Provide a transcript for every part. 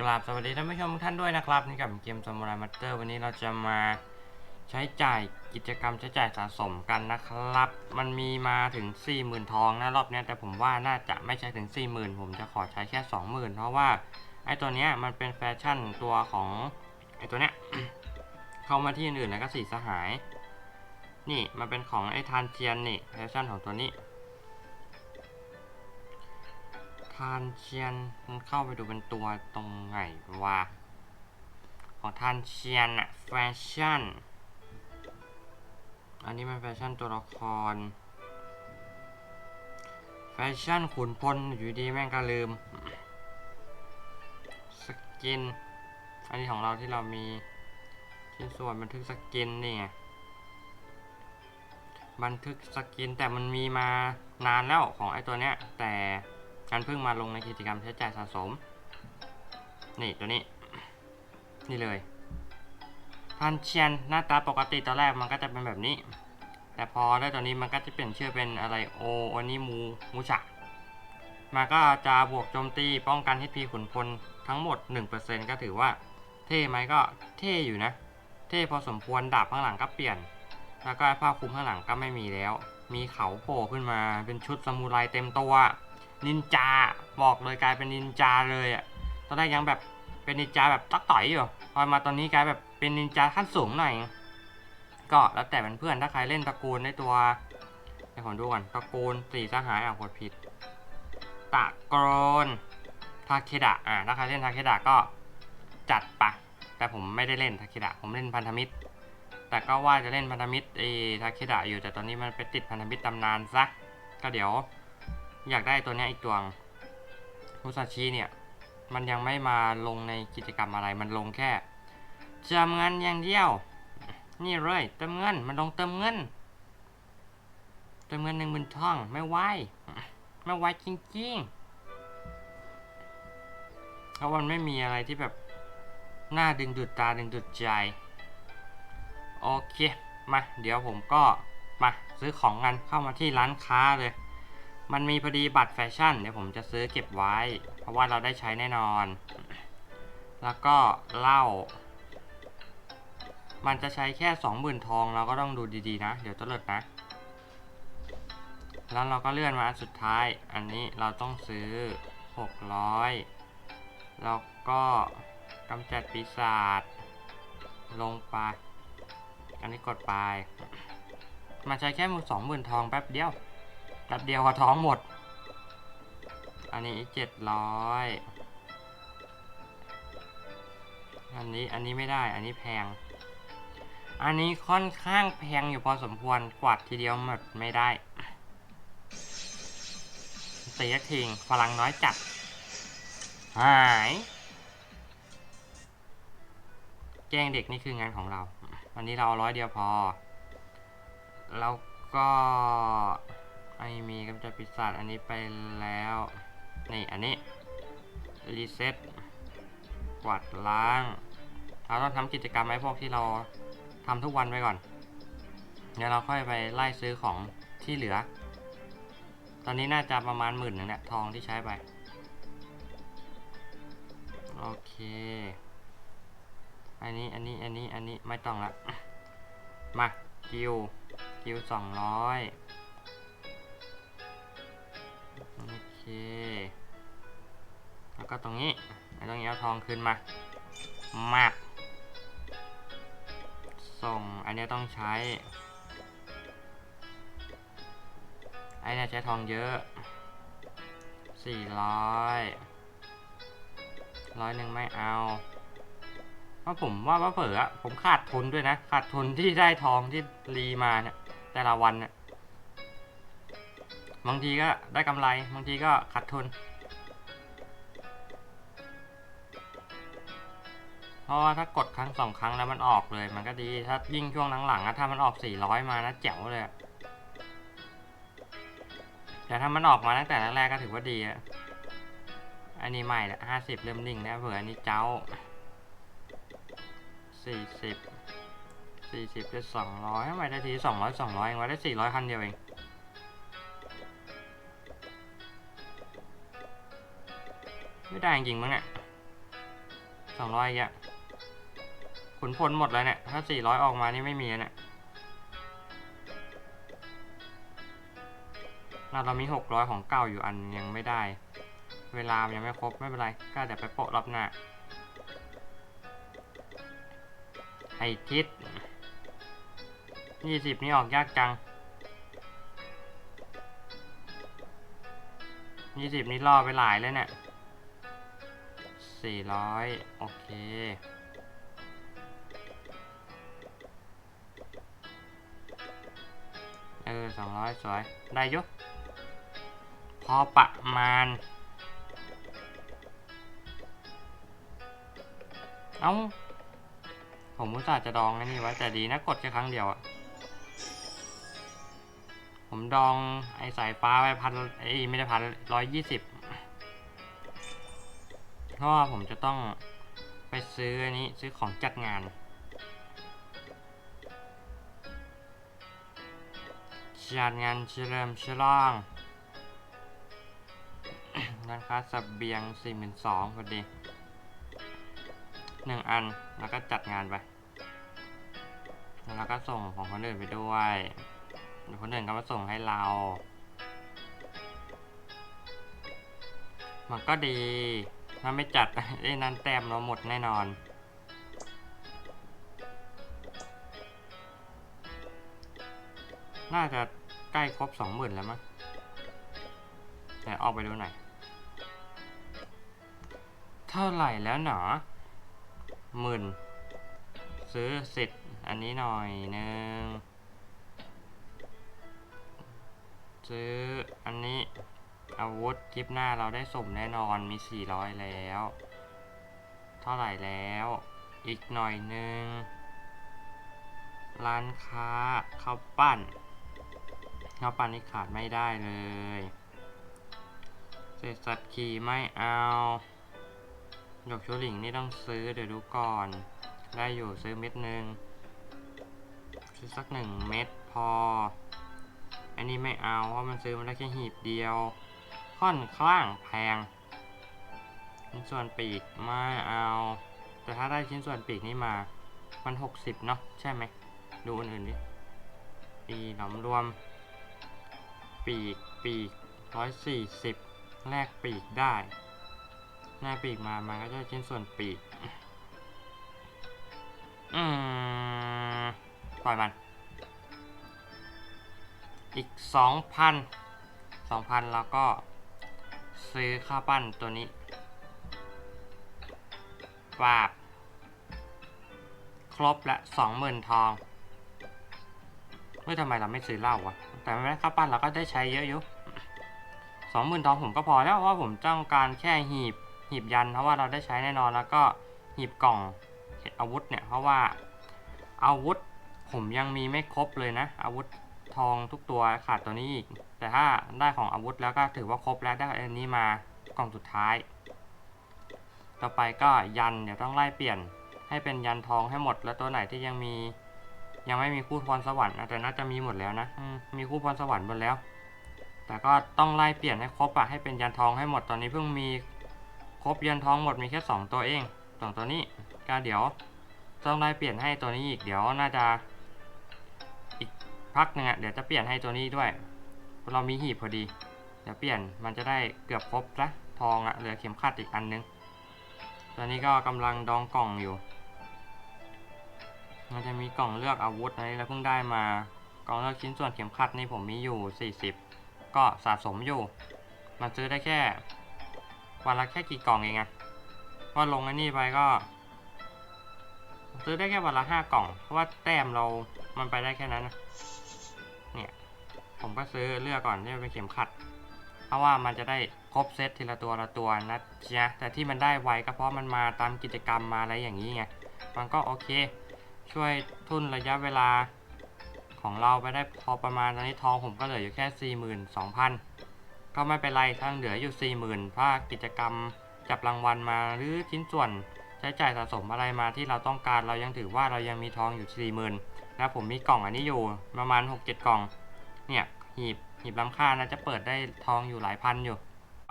กราบสวัสดีท่านผู้ชมทุกท่านด้วยนะครับนี่กับเกมซามูไรมัตเตอร์วันนี้เราจะมาใช้จ่ายกิจกรรมใช้จ่ายสะสมกันนะครับ มันมีมาถึง 40,000 ทองนะรอบนี้แต่ผมว่าน่าจะไม่ใช่ถึง 40,000 ผมจะขอใช้แค่ 20,000 เพราะว่าไอ้ตัวเนี้ยมันเป็นแฟชั่นตัวของไอ้ตัวเนี้ยเข้ามาที่อื่นๆแล้วก็สีสหาย นี่มันเป็นของไอ้ทานเทียนนี่แฟชั่นของตัวนี้ ทานเชียนมันเข้าไปดูเป็นตัวตรงไหนวะของทานเชียนอะแฟชั่น อันนี้มันแฟชั่นตัวละคร แฟชั่นขุนพลอยู่ดีแม่งก็ลืม สกิน อันนี้ของเราที่เรามีชิ้นส่วนบันทึกสกินนี่ไงบันทึกสกินแต่มันมีมานานแล้วของไอ้ตัวเนี้ยแต่ มันเพิ่งมาลงในกิจกรรมใช้จ่ายสะสม นี่ตัวนี้ นี่เลย พันเชียนหน้าตาปกติตอนแรกมันก็จะเป็นแบบนี้ แต่พอได้ตัวนี้มันก็จะเปลี่ยนชื่อเป็นอะไรโอโอนิมูมูชะมันก็จะบวกโจมตีป้องกัน HP ขุนพลทั้งหมด 1%ก็ถือว่าเท่ไหมก็เท่อยู่นะ เท่พอสมควรดาบข้างหลังก็เปลี่ยน แล้วก็ผ้าคลุมข้างหลังก็ไม่มีแล้ว มีเขาโผล่ขึ้นมาเป็นชุดซามูไรเต็มตัว นินจาบอกเลยกลายเป็นนินจาเลยอะตอนแรกยังแบบเป็นนินจาแบบตักต่อยอยู่พอมาตอนนี้กลายแบบเป็นนินจาขั้นสูงหน่อยก็แล้วแต่เพื่อนๆถ้าใครเล่นตระกูลในตัวเดี๋ยวผมดูก่อนตระกูลสีสหายอะกดผิดตะกรนทาเคดะอะถ้าใครเล่นทาเคดะก็จัดไปะแต่ผมไม่ได้เล่นทาเคดะผมเล่นพันธมิตร แต่ก็ว่าจะเล่นพันธมิตรไอ้ทาเคดะอยู่แต่ตอนนี้มันไปติดพันธมิตรตำนานซะก็เดี๋ยว อยากได้ตัวนี้อีกตัวมุซาชิเนี่ย มันยังไม่มาลงในกิจกรรมอะไรมันลงแค่จำเงินอย่างเดียว นี่เลยเติมเงินมันลงเติมเงินเติมเงินหนึ่งหมื่นทองไม่ไหวไม่ไหวจริงๆเพราะมันไม่มีอะไรที่แบบหน่าดึงดูดตาดึงดูดใจโอเคมาเดี๋ยวผมก็มาซื้อของกันเข้ามาที่ร้านค้าเลย มันมีพอดีบัตรแฟชั่น เดี๋ยวผมจะซื้อเก็บไว้ เพราะว่าเราได้ใช้แน่นอน แล้วก็เหล้า มันจะใช้แค่สองหมื่นทองเราก็ต้องดูดีๆนะ เดี๋ยวตะเลิดนะ แล้วเราก็เลื่อนมาอันสุดท้าย อันนี้เราต้องซื้อ 600 แล้วก็กำจัดปีศาจลงไป อันนี้กดไป มันใช้แค่มือสองหมื่นทองแป๊บเดียว แป๊บเดียวพอท้องหมด อันนี้เจ็ดร้อยอันนี้อันนี้ไม่ได้ อันนี้แพง อันนี้ค่อนข้างแพงอยู่พอสมควร กวาดทีเดียวหมดไม่ได้ตีกทิ้งพลังน้อยจัด หาย แกล้งเด็กนี่คืองานของเรา วันนี้เราร้อยเดียวพอ แล้วก็ ไอมีกำจัดปีศาจอันนี้ไปแล้ว นี่อันนี้ รีเซ็ตกวาดล้าง เราต้องทำกิจกรรมไว้พวกที่เราทำทุกวันไว้ก่อน เดี๋ยวเราค่อยไปไล่ซื้อของที่เหลือ ตอนนี้น่าจะประมาณหมื่นหนึ่งเนี่ยทองที่ใช้ไป โอเค อันนี้อันนี้อันนี้อันนี้ไม่ต้องละ มากิวกิวสองร้อย ตรงนี้ไอ้ตรงนี้เอาทองขึ้นมา มาก ส่ง อันนี้ต้องใช้ ไอ้เนี่ยใช้ทองเยอะสี่ร้อยร้อยหนึ่งไม่เอาเพราะผมว่าว่าเผลออผมขาดทุนด้วยนะ ขาดทุนที่ได้ทองที่รีมาเนี่ยแต่ละวันเนี่ยบางทีก็ได้กำไร บางทีก็ขาดทุน เพราะว่าถ้ากดครั้งสองครั้งแล้วมันออกเลย มันก็ดี ถ้ายิ่งช่วงหลังๆอะถ้ามันออก 400 มานะแจ๋วเลย แต่ถ้ามันออกมาตั้งแต่แรกๆก็ถือว่าดีอะอันนี้ใหม่ละห้าสิบเริ่มนิ่งแล้วเผื่ออันนี้เจ้าสี่สิบสี่สิบได้สองร้อยทำไมได้ทีสองร้อยสองร้อยเองวะได้สี่ร้อยคันเดียวเองไม่ได้จริงมั้งเนี่ยสองร้อยอีกอะ ขุนพลหมดเลยเนี่ย ถ้าสี่ร้อยออกมานี่ไม่มีเนี่ยเราเรามีหกร้อยของเก่าอยู่อันยังไม่ได้ เวลามันยังไม่ครบ ไม่เป็นไรก็เดี๋ยวไปโปะรอบหน้าไอทิศยี่สิบนี่ออกยากจังยี่สิบนี่ล่อไปหลายเลยเนี่ยสี่ร้อยโอเค้อยสวยได้ยุพอประมาณ เอ้า ผมอุตส่าห์จะดองไอ้นี่ไว้แต่ดีนะกดแค่ครั้งเดียวอะผมดองไอ้สายฟ้าไปพันไอ้ไม่ได้พันร้อยยี่สิบเพราะว่าผมจะต้องไปซื้ออันนี้ซื้อของจัดงาน จัดงานเฉลิมฉลองร้านค้าเสเบียงสี่หมื่นสองพอดีหนึ่งอันแล้วก็จัดงานไป แล้วก็ส่งของคนอื่นไปด้วยเดี๋ยวคนอื่นก็มาส่งให้เรา มันก็ดี ถ้าไม่จัดไอ้นั้นแต้มเราหมดแน่นอน น่าจะ ล้ครบสองหมื่นแล้วมั้งแต่ออกไปดูหน่อย เท่าไหร่แล้วหนอหมื่นซื้อสิทธิ์อันนี้หน่อยหนึ่งซื้ออันนี้อาวุธคลิปหน้าเราได้สมแน่นอนมี 400 แล้ว เท่าไหร่แล้ว อีกหน่อยหนึ่งร้านค้าข้าวปั้น ข้าวปั้นนี่ขาดไม่ได้เลยเศษสัตว์ขี่ไม่เอาหยกชูหลิงนี่ต้องซื้อเดี๋ยวดูก่อน ได้อยู่ซื้อเม็ดหนึ่งซื้อสักหนึ่งเม็ดพอ อันนี้ไม่เอาเพราะมันซื้อมาได้แค่หีบเดียว ค่อนข้างแพง ชิ้นส่วนปีกไม่เอา แต่ถ้าได้ชิ้นส่วนปีกนี่มา มัน 60 เนาะใช่ไหม ดูอันอื่นดิปีหลอมรวม ปีกปีก140แลกปีกได้แลกปีกมามันก็จะได้ชิ้นส่วนปีกอืมปล่อยมัน อีกสองพันสองพันแล้วก็ซื้อข้าวปั้นตัวนี้ปราบ ครบละสองหมื่นทองเฮ้ยทำไมเราไม่ซื้อเหล้าวะ แต่ไม่เป็นไรข้าวปั้นเราก็ได้ใช้เยอะอยู่สองหมื่นทองผมก็พอแล้วเพราะผมต้องการแค่หีบหีบยันเพราะว่าเราได้ใช้แน่นอนแล้วก็หีบกล่องเห็ดอาวุธเนี่ยเพราะว่าอาวุธผมยังมีไม่ครบเลยนะ อาวุธทองทุกตัวขาดตัวนี้อีกแต่ถ้าได้ของอาวุธแล้วก็ถือว่าครบแล้วได้อันนี้มากล่องสุดท้าย ต่อไปก็ยันเดี๋ยวต้องไล่เปลี่ยนให้เป็นยันทองให้หมดแล้วตัวไหนที่ยังมี ยังไม่มีคู่พรสวรรค์นะแต่น่าจะมีหมดแล้วนะอมีคู่พรสวรรค์หมดแล้ว แต่ก็ต้องไล่เปลี่ยนให้ครบอะให้เป็นยันทองให้หมดตอนนี้เพิ่งมีครบยันทองหมดมีแค่สองตัวเองสองตัวนี้ก็เดี๋ยวต้องไล่เปลี่ยนให้ตัวนี้อีกเดี๋ยวน่าจะอีกพักหนึ่งอะเดี๋ยวจะเปลี่ยนให้ตัวนี้ด้วยเรามีหีบพอดีเดี๋ยวเปลี่ยนมันจะได้เกือบครบละทองอะเหลือเข็มขัดอีกอันนึงตอนนี้ก็กำลังดองกล่องอยู่ มันจะมีกล่องเลือกอาวุธอันนี้เราเพิ่งได้มา กล่องเลือกชิ้นส่วนเข็มขัดนี่ผมมีอยู่ 40 ก็สะสมอยู่ มันซื้อได้แค่ วันละแค่กี่กล่องเองอะว่าลงอันนี้ไปก็ ซื้อได้แค่วันละห้ากล่อง เพราะว่าแต้มเรา มันไปได้แค่นั้นนะเนี่ย ผมก็ซื้อเลือกก่อนที่จะเป็นเข็มขัด เพราะว่ามันจะได้ครบเซตทีละตัวละตัวนะจ๊ะแต่ที่มันได้ไวก็เพราะมันมาตามกิจกรรมมาอะไรอย่างนี้ไง มันก็โอเค ช่วยทุนระยะเวลาของเราไปได้พอประมาณตอนนี้ทองผมก็เหลืออยู่แค่ 42,000 ก็ไม่เป็นไรถ้าเหลืออยู่ 40,000เพรากิจกรรมจับรางวัลมาหรือชิ้นส่วนใช้จ่ายสะสมอะไรมาที่เราต้องการเรายังถือว่าเรายังมีทองอยู่ 40,000แล้วผมมีกล่องอันนี้อยู่ประมาณ 6-7 กล่อง เนี่ยหีบหีบล้ำค่านะจะเปิดได้ทองอยู่หลายพันอยู่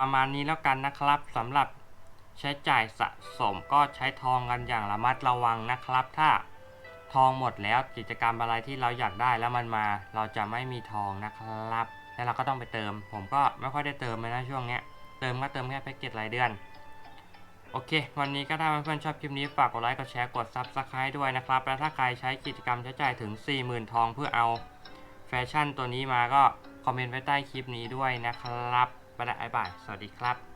ประมาณนี้แล้วกันนะครับสำหรับใช้จ่ายสะสมก็ใช้ทองกันอย่างระมัดระวังนะครับ ถ้า ทองหมดแล้วกิจกรรมอะไรที่เราอยากได้แล้วมันมา เราจะไม่มีทองนะครับ แล้วเราก็ต้องไปเติม ผมก็ไม่ค่อยได้เติมเลยนะช่วงเนี้ย เติมก็เติมแค่แพ็กเกจรายเดือน โอเค วันนี้ก็ถ้าเพื่อนๆชอบคลิปนี้ฝากกดไลค์กดแชร์กด Subscribe ด้วยนะครับ แล้วถ้าใครใช้กิจกรรมใช้จ่ายถึง 40,000 ทองเพื่อเอาแฟชั่นตัวนี้มาก็คอมเมนต์ไว้ใต้คลิปนี้ด้วยนะครับปละบ๊ายบายสวัสดีครับ